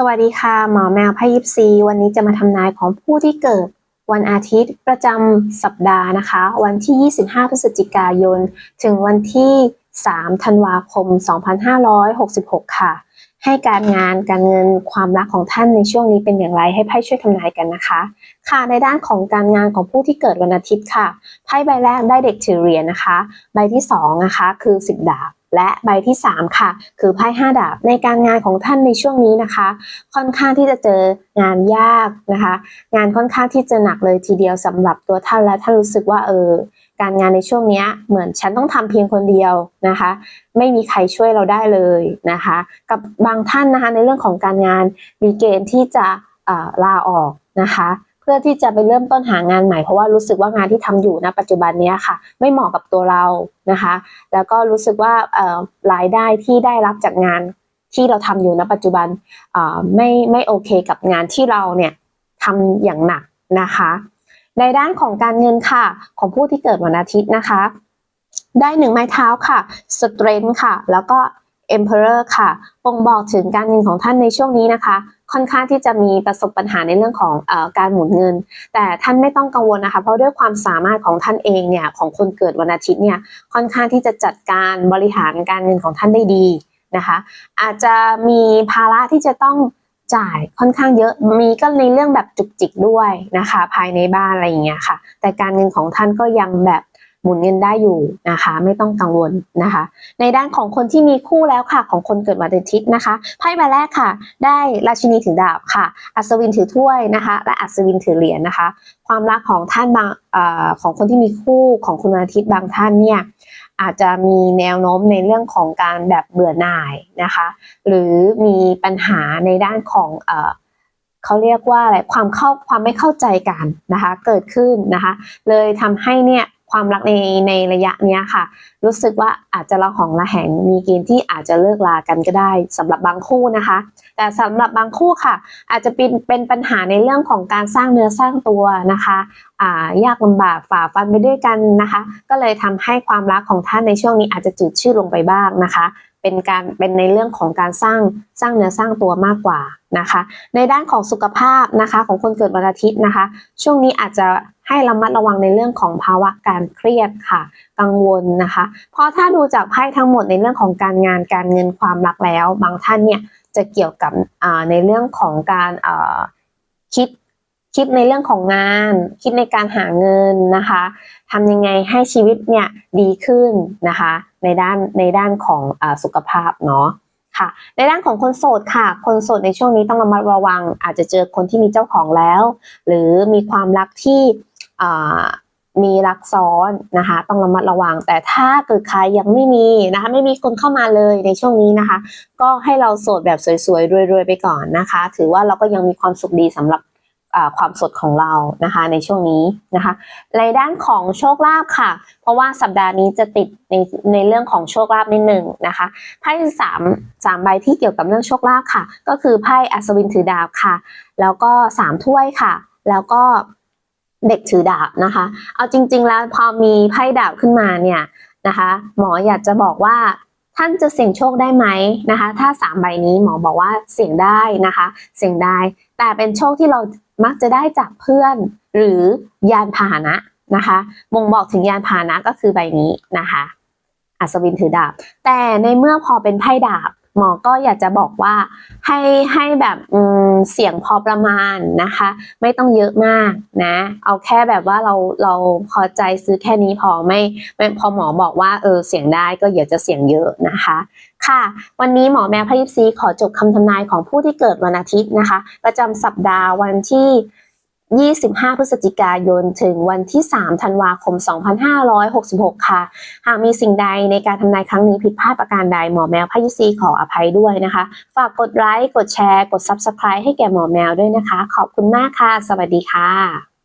สวัสดีค่ะ หมอแมวพยิบซี วันนี้จะมาทำนายของผู้ที่เกิดวันอาทิตย์ประจำสัปดาห์นะคะ วันที่ 25 พฤศจิกายน ถึงวันที่ 3 ธันวาคม 2566 ค่ะ ให้การงานการเงินความรักของท่านในช่วงนี้เป็นอย่างไรให้ไพ่ช่วยทำนายกันนะคะ ค่ะในด้านของการงานของผู้ที่เกิดวันอาทิตย์ค่ะไพ่ใบแรกได้เด็กถือเหรียญนะคะ ใบที่2นะคะคือ 10 ดาบ และใบที่ 3 ค่ะ คือไพ่5ดาบในการงานของท่านในช่วงนี้นะคะ ค่อนข้างที่จะเจองานยากนะคะ งานค่อนข้างที่จะหนักเลยทีเดียวสำหรับตัวท่านและท่านรู้สึกว่าเออการงานในช่วงนี้เหมือนฉันต้องทำเพียงคนเดียวนะคะ ไม่มีใครช่วยเราได้เลยนะคะ กับบางท่านนะคะในเรื่องของการงานมีเกณฑ์ที่จะลาออกนะคะ พื่อที่จะไปเริ่มต้นหางานใหม่ เพราะว่ารู้สึกว่างานที่ทำอยู่ณปัจจุบันนี้ค่ะ ไม่เหมาะกับตัวเรานะคะ แล้วก็รู้สึกว่ารายได้ที่ได้รับจากงานที่เราทำอยู่ณปัจจุบันไม่ไม่โอเคกับงานที่เราเนี่ยทำอย่างหนักนะคะ ในด้านของการเงินค่ะ ของผู้ที่เกิดวันอาทิตย์นะคะ ได้หนึ่งไม้เท้าค่ะ strength ค่ะ แล้วก็ emperor ค่ะบ่งบอกถึงการเงินของท่านในช่วงนี้นะคะ ค่อนข้างที่จะมีประสบปัญหาในเรื่องของอการหมุนเงิน แต่ท่านไม่ต้องกังวลนะคะเพราะด้วยความสามารถของท่านเองเนี่ยของคนเกิดวันอาทิตย์เนี่ยค่อนข้างที่จะจัดการบริหารการเงินของท่านได้ดีนะคะ อาจจะมีภาระที่จะต้องจ่ายค่อนข้างเยอะมีก็ในเรื่องแบบจุกจิกด้วยนะคะ ภายในบ้านอะไรอย่างเงี้ยค่ะ แต่การเงินของท่านก็ยังแบบ หมุนเงินได้อยู่นะคะ ไม่ต้องกังวลนะคะ ในด้านของคนที่มีคู่แล้วค่ะ ของคนเกิดวันอาทิตย์นะคะไพ่ใบแรกค่ะ ได้ราชินีถือดาบค่ะ อัศวินถือถ้วยนะคะ และอัศวินถือเหรียญนะคะ ความรักของท่านบางอของคนที่มีคู่ของคุณวันอาทิตย์บางท่านเนี่ยอาจจะมีแนวโน้มในเรื่องของการแบบเบื่อหน่ายนะคะ หรือมีปัญหาในด้านของเเขาเรียกว่าอะไรความเข้าความไม่เข้าใจกันนะคะ เกิดขึ้นนะคะ เลยทำให้เนี่ย ความรักในในระยะนี้ค่ะ รู้สึกว่าอาจจะระหองระแหงมีเกณฑ์ที่อาจจะเลิกลากันก็ได้สำหรับบางคู่นะคะ แต่สำหรับบางคู่ค่ะ อาจจะเป็นเป็นปัญหาในเรื่องของการสร้างเนื้อสร้างตัวนะคะอ่ายากลำบากฝ่าฟันไปด้วยกันนะคะ ก็เลยทำให้ความรักของท่านในช่วงนี้อาจจะจืดชืดลงไปบ้างนะคะเป็นการเป็นในเรื่องของการสร้างสร้างเนื้อสร้างตัวมากกว่านะคะ ในด้านของสุขภาพนะคะของคนเกิดวันอาทิตย์นะคะ ช่วงนี้อาจจะ ให้ระมัดระวังในเรื่องของภาวะการเครียดค่ะ กังวลนะคะ เพราะถ้าดูจากไพ่ทั้งหมดในเรื่องของการงานการเงินความรักแล้ว บางท่านเนี่ยจะเกี่ยวกับในเรื่องของการคิดคิดในเรื่องของงาน คิดในการหาเงินนะคะทำยังไงให้ชีวิตเนี่ยดีขึ้นนะคะ ในด้านในด้านของอสุขภาพเนาะค่ะในด้านของคนโสดค่ะ คนโสดในช่วงนี้ต้องระมัดระวัง อาจจะเจอคนที่มีเจ้าของแล้ว หรือมีความรักที่ มีรักซ้อนนะคะ ต้องระมัดระวัง แต่ถ้าเกิดใครยังไม่มีนะคะ ไม่มีคนเข้ามาเลยในช่วงนี้นะคะ ก็ให้เราโสดแบบสวยๆรวยๆไปก่อนนะคะ ถือว่าเราก็ยังมีความสุขดีสำหรับความสดของเรานะคะในช่วงนี้นะคะในด้านของโชคลาภค่ะ เพราะว่าสัปดาห์นี้จะติดในในเรื่องของโชคลาภนิดหนึ่งนะคะไพ่สามสามใบที่เกี่ยวกับเรื่องโชคลาภค่ะ ก็คือไพ่อัศวินถือดาบค่ะ แล้วก็สามถ้วยค่ะ แล้วก็ เด็กถือดาบนะคะ เอาจริง ๆ แล้วพอมีไพ่ดาบขึ้นมาเนี่ยนะคะ หมออยากจะบอกว่าท่านจะเสี่ยงโชคได้ไหมนะคะ ถ้าสามใบนี้หมอบอกว่าเสี่ยงได้นะคะ เสี่ยงได้ แต่เป็นโชคที่เรามักจะได้จากเพื่อนหรือยานพาหนะนะคะบ่งบอกถึงยานพาหนะก็คือใบนี้นะคะ อัศวินถือดาบ แต่ในเมื่อพอเป็นไพ่ดาบ หมอก็อยากจะบอกว่าให้ให้แบบเสียงพอประมาณนะคะ ไม่ต้องเยอะมากนะ เอาแค่แบบว่าเราเราพอใจซื้อแค่นี้พอไม่ไม่พอหมอบอกว่าเออเสียงได้ก็อย่าจะเสียงเยอะนะคะ ค่ะ วันนี้หมอแมวพยิบซีขอจบคำทำนายของผู้ที่เกิดวันอาทิตย์นะคะ ประจำสัปดาห์วันที่ 25 พฤศจิกายน ถึงวันที่ 3 ธันวาคม 2566 ค่ะ หากมีสิ่งใดในการทำนายครั้งนี้ผิดพลาดประการใด หมอแมวพยุซีขออภัยด้วยนะคะ ฝากกดไลค์ กดแชร์ กด Subscribe ให้แก่หมอแมวด้วยนะคะ ขอบคุณมากค่ะ สวัสดีค่ะ